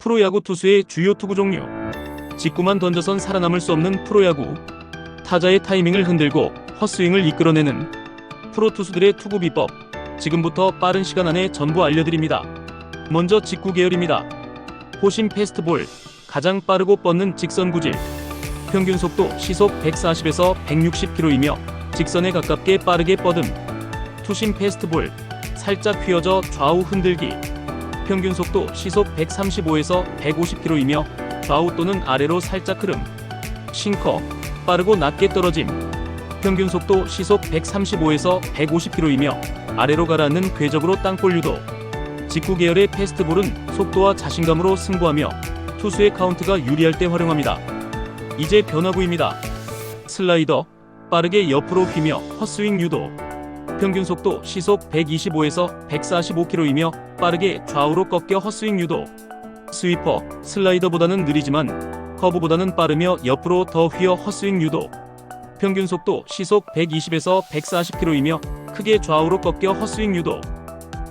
프로야구 투수의 주요 투구 종류. 직구만 던져선 살아남을 수 없는 프로야구. 타자의 타이밍을 흔들고 헛스윙을 이끌어내는 프로 투수들의 투구 비법. 지금부터 빠른 시간 안에 전부 알려드립니다. 먼저 직구 계열입니다. 호심 패스트볼. 가장 빠르고 뻗는 직선 구질. 평균 속도 시속 140에서 160km이며 직선에 가깝게 빠르게 뻗음. 투심 패스트볼. 살짝 휘어져 좌우 흔들기. 평균 속도 시속 135에서 150km이며 좌우 또는 아래로 살짝 흐름. 싱커, 빠르고 낮게 떨어짐. 평균 속도 시속 135에서 150km이며 아래로 가라앉는 궤적으로 땅볼 유도. 직구 계열의 패스트볼은 속도와 자신감으로 승부하며 투수의 카운트가 유리할 때 활용합니다. 이제 변화구입니다. 슬라이더, 빠르게 옆으로 휘며 헛스윙 유도. 평균 속도 시속 125에서 145km이며 빠르게 좌우로 꺾여 헛스윙 유도. 스위퍼, 슬라이더보다는 느리지만 커브보다는 빠르며 옆으로 더 휘어 헛스윙 유도. 평균 속도 시속 120에서 140km이며 크게 좌우로 꺾여 헛스윙 유도.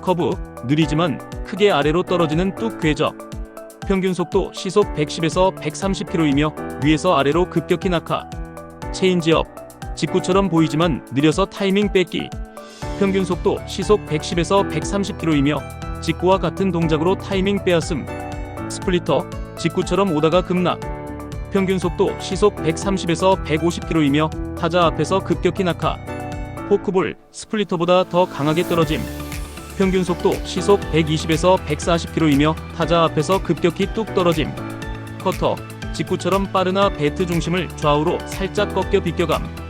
커브, 느리지만 크게 아래로 떨어지는 뚝 궤적. 평균 속도 시속 110에서 130km이며 위에서 아래로 급격히 낙하. 체인지업, 직구처럼 보이지만 느려서 타이밍 뺏기. 평균 속도 시속 110에서 130km이며 직구와 같은 동작으로 타이밍 빼앗음. 스플리터, 직구처럼 오다가 급락. 평균 속도 시속 130에서 150km이며 타자 앞에서 급격히 낙하. 포크볼, 스플리터보다 더 강하게 떨어짐. 평균 속도 시속 120에서 140km이며 타자 앞에서 급격히 뚝 떨어짐. 커터, 직구처럼 빠르나 배트 중심을 좌우로 살짝 꺾여 비껴감.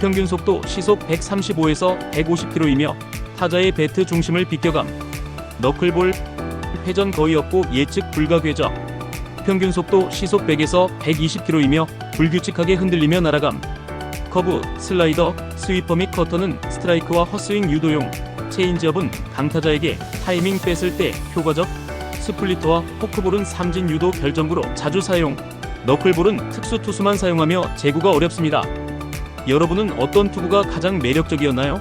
평균 속도 시속 135에서 150km이며 타자의 배트 중심을 비껴감. 너클볼, 회전 거의 없고 예측 불가 궤적. 평균 속도 시속 100에서 120km이며 불규칙하게 흔들리며 날아감. 커브, 슬라이더, 스위퍼 및 커터는 스트라이크와 헛스윙 유도용. 체인지업은 강타자에게 타이밍 뺐을 때 효과적. 스플리터와 포크볼은 삼진 유도 결정구로 자주 사용. 너클볼은 특수 투수만 사용하며 제구가 어렵습니다. 여러분은 어떤 투구가 가장 매력적이었나요?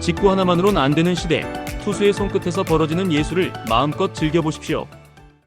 직구 하나만으론 안 되는 시대. 투수의 손끝에서 벌어지는 예술을 마음껏 즐겨보십시오.